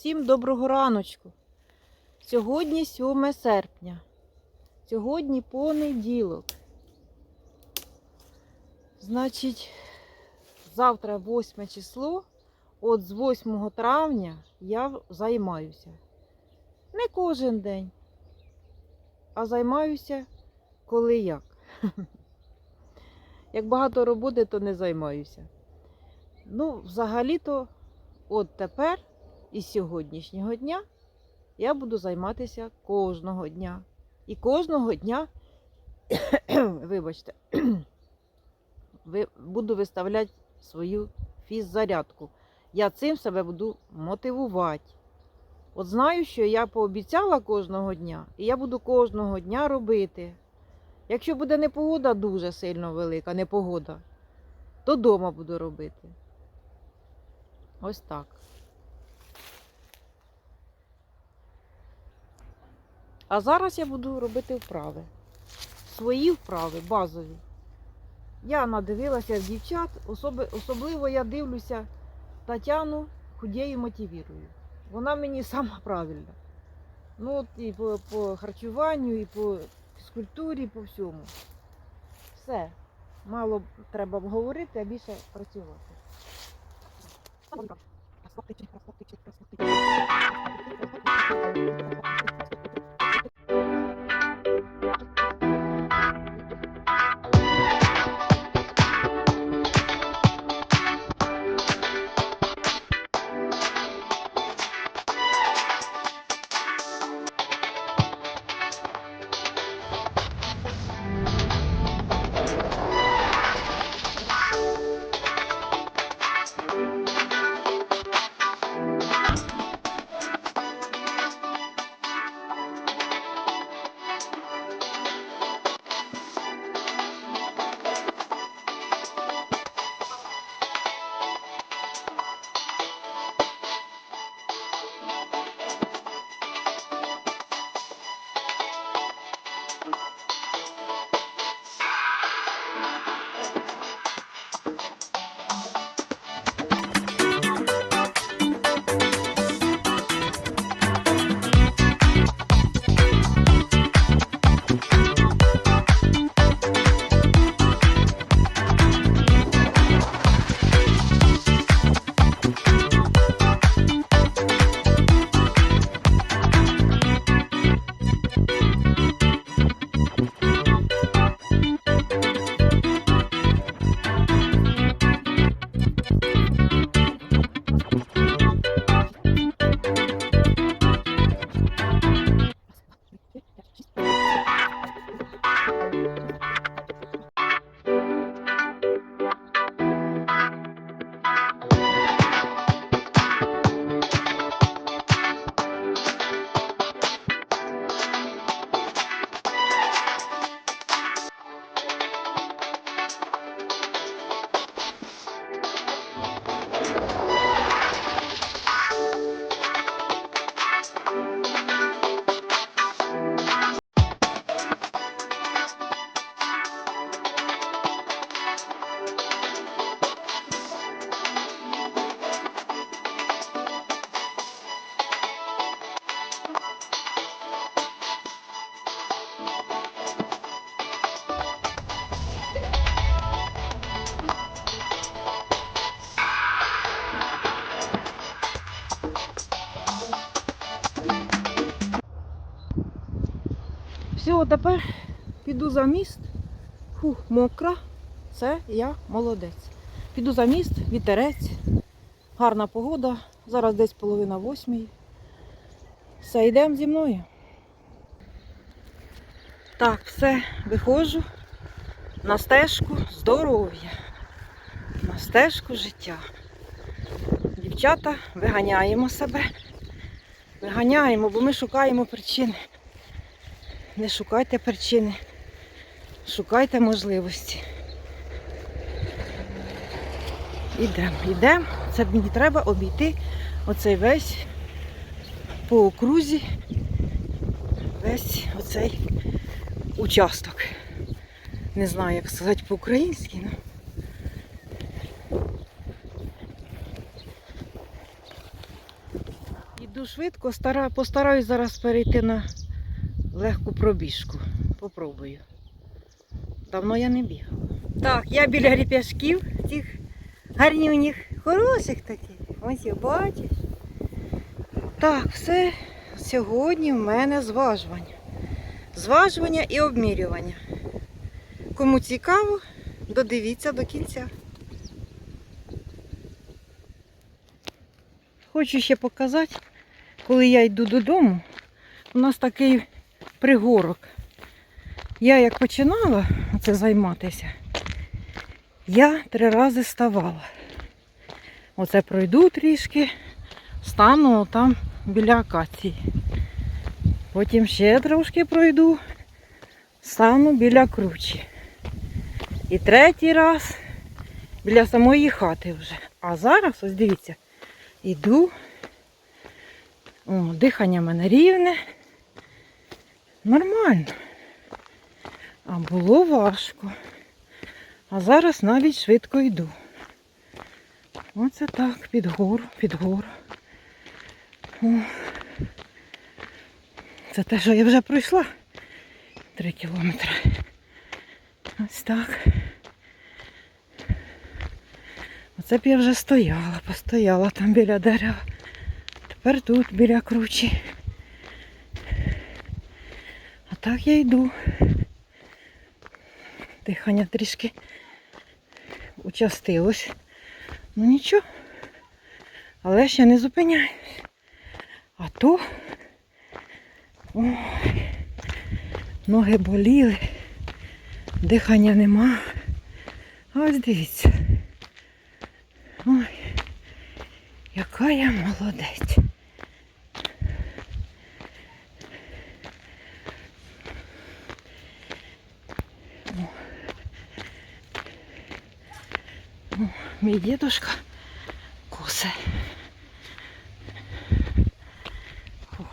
Всім доброго раночку. Сьогодні 7 серпня. Сьогодні понеділок. Значить, завтра 8 число. От з 8 травня я займаюся. Не кожен день, а займаюся коли як. Як багато роботи, то не займаюся. Ну, взагалі-то, от тепер із сьогоднішнього дня я буду займатися кожного дня. І кожного дня, вибачте, буду виставляти свою фіззарядку. Я цим себе буду мотивувати. От знаю, що я пообіцяла кожного дня, і я буду кожного дня робити. Якщо буде непогода дуже сильно велика, непогода, то вдома буду робити. Ось так. А зараз я буду робити вправи. Свої вправи, базові. Я надивилася в дівчат, особливо я дивлюся Тетяну худею мотивірую. Вона мені сама правильна. Ну, от і по, по харчуванню, і по фізкультурі, і по всьому. Все. Мало треба говорити, а більше працювати. Все, тепер піду за міст. Фух, мокра. Це я молодець. Піду за міст, вітерець, гарна погода. Зараз десь половина восьмій. Все, йдемо зі мною. Так, все, виходжу на стежку здоров'я, на стежку життя. Дівчата, виганяємо себе. Виганяємо, бо ми шукаємо причини. Не шукайте причини, шукайте можливості. Ідемо, йдемо. Це мені треба обійти оцей весь по окрузі, весь оцей участок. Не знаю, як сказати по-українськи, але. Йду швидко, стара, постараюсь зараз перейти на легку пробіжку. Попробую. Давно я не бігала. Так, я біля ріп'яшків, цих гарнюніх, хороших таких. Ось я бачиш. Так, все. Сьогодні в мене зважування. Зважування і обмірювання. Кому цікаво, додивіться до кінця. Хочу ще показати, коли я йду додому, у нас такий пригорок. Я як починала це займатися, я три рази ставала. Оце пройду трішки, стану там біля акації. Потім ще трошки пройду, стану біля кручі. І третій раз біля самої хати вже. А зараз, ось дивіться, Іду. О, дихання в мене рівне. Нормально. А було важко. А зараз навіть швидко йду. Оце так, під гору, під гору. О. Це те, що я вже пройшла. Три кілометри. Ось так. Оце б я вже стояла, постояла там біля дерева. Тепер тут біля кручі. Так я йду. Дихання трішки участилось. Ну нічого. Але ще не зупиняюсь. А то ой, ноги боліли, дихання нема. Ось дивіться. Ой, яка я молодець. О. О, мій дідушка косе. Фу.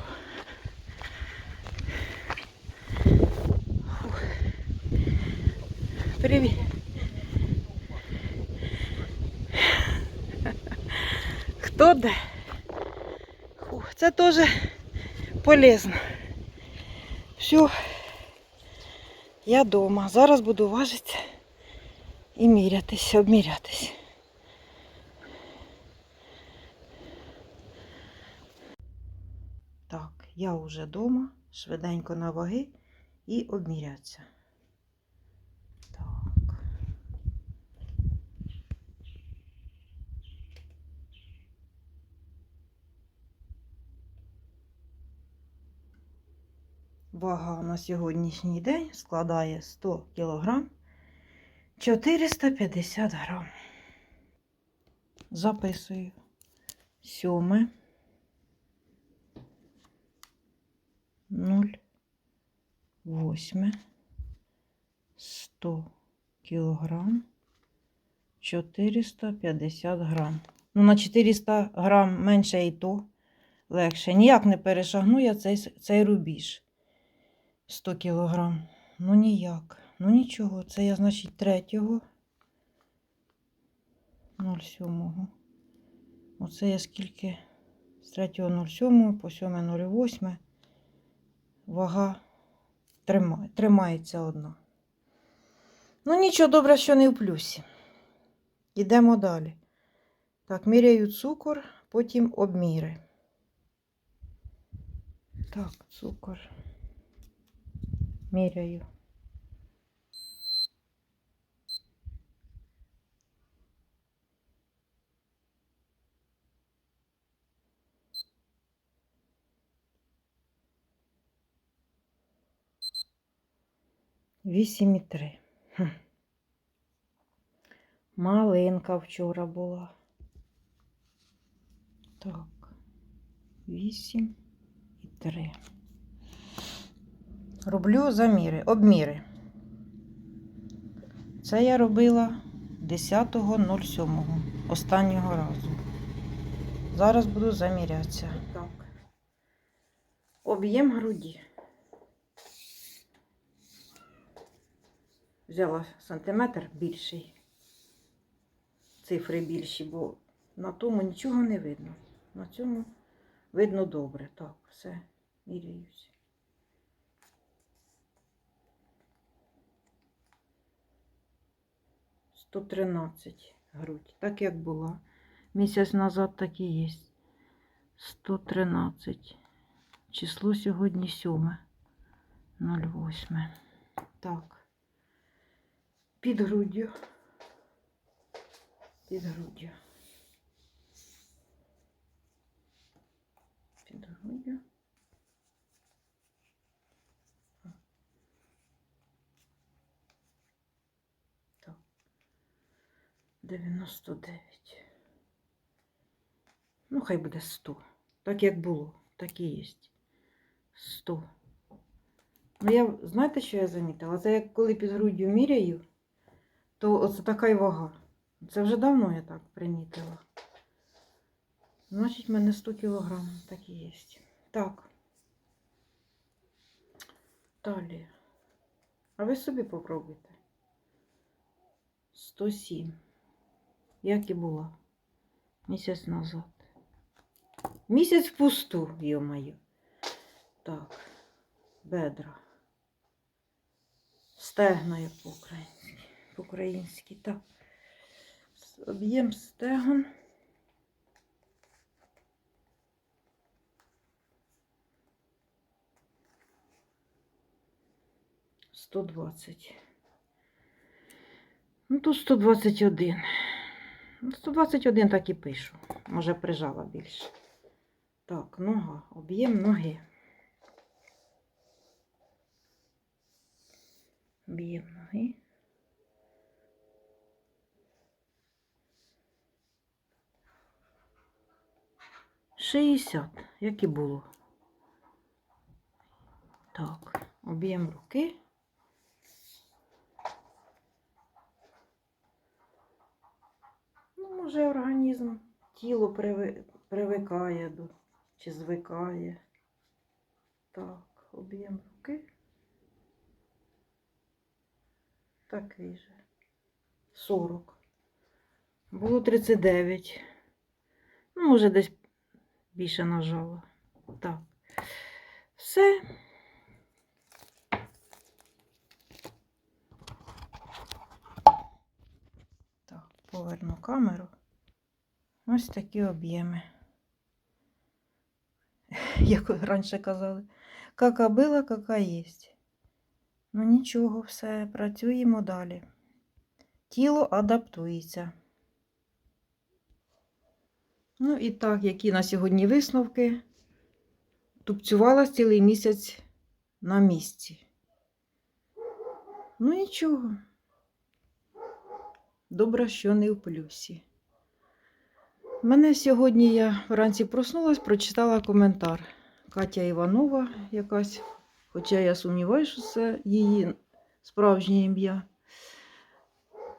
Фу. Привіт. Хто де? Фу, Це теж полезно. Все, я вдома. Зараз буду важитися і мірятись, обмірятись. Так, я вже вдома, швиденько на ваги і обмірятися. Так. Вага на сьогоднішній день складає 100 кг 450 грам. Записую. Сьоме. 0. Восьме. 100 кілограм 450 грам. Ну, на 400 грам менше і то легше. Ніяк не перешагну я цей, цей рубіж. 100 кілограм. Ну ніяк. Ну нічого. Це я, значить, третього. 07. Оце я скільки з 3.07 по 7.08. Вага тримає, тримається одна. Ну нічого, добре, що не в плюсі. Йдемо далі. Так, міряю цукор, потім обміри. Так, цукор. Міряю. Вісім і три. Хм. Малинка вчора була. Так, вісім і три. Роблю заміри, обміри. Це я робила 10.07 останнього разу. Зараз буду замірятися. Так. Об'єм груді. Взяла сантиметр більший. Цифри більші, бо на тому нічого не видно. На цьому Видно добре. Так, все, міряюсь. Сто тринадцять грудь, так як була. Місяць назад так і є. 113. Число сьогодні 7. 08. Так. Під груддю. Під груддю. Під груддю. Так. 99. Ну, хай буде 100. Так як було, так і є. 100. Ну, я, знаєте, що я замітила? Це як коли під груддю міряю, то оце така й вага. Це вже давно я так примітила. Значить, в мене 100 кілограм, так і є. Так. Далі. А ви собі попробуйте. 107. Як і була. Місяць назад. Місяць впусту, йо-моє. Так, бедра. Стегна, як по-українськи. По-українськи, так. Об'єм стегон. Сто двадцять. Ну, тут 121. Ну, 121 так і пишу. Може, прижала більше. Так, нога, об'єм ноги. Об'єм ноги. Шістдесят, як і було. Так, об'єм руки. Ну, може, організм, тіло привикає до чи звикає. Так, об'єм руки. Такий же. 40. Було 39. Ну, може, десь більше нажала. Так. Все. Так, поверну камеру. Ось такі об'єми. Як раніше казали. Кака била, кака єсть. Ну нічого, все, працюємо далі. Тіло адаптується. Ну і так, які на сьогодні висновки. Тупцювала цілий місяць на місці. Ну нічого. Добре, що не в плюсі. Мене сьогодні я вранці проснулась, прочитала коментар. Катя Іванова якась, хоча я сумніваюся, що це її справжнє ім'я.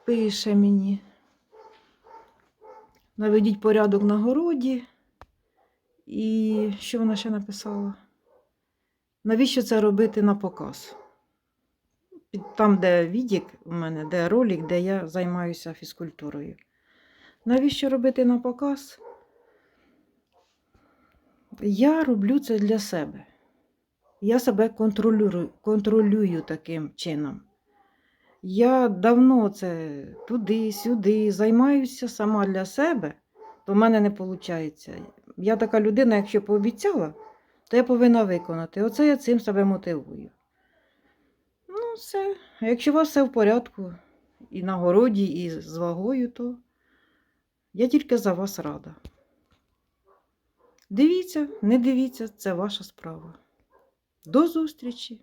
Пише мені. Наведіть порядок на городі. І що вона ще написала? Навіщо це робити на показ? Там, де відік у мене, де ролик, де я займаюся фізкультурою. Навіщо робити на показ? Я роблю це для себе. Я себе контролюю, контролюю таким чином. Я давно це туди-сюди займаюся сама для себе, то в мене не виходить. Я така людина, якщо пообіцяла, то я повинна виконати. Оце я цим себе мотивую. Ну, все. А якщо у вас все в порядку, і на городі, і з вагою, то я тільки за вас рада. Дивіться, не дивіться, це ваша справа. До зустрічі!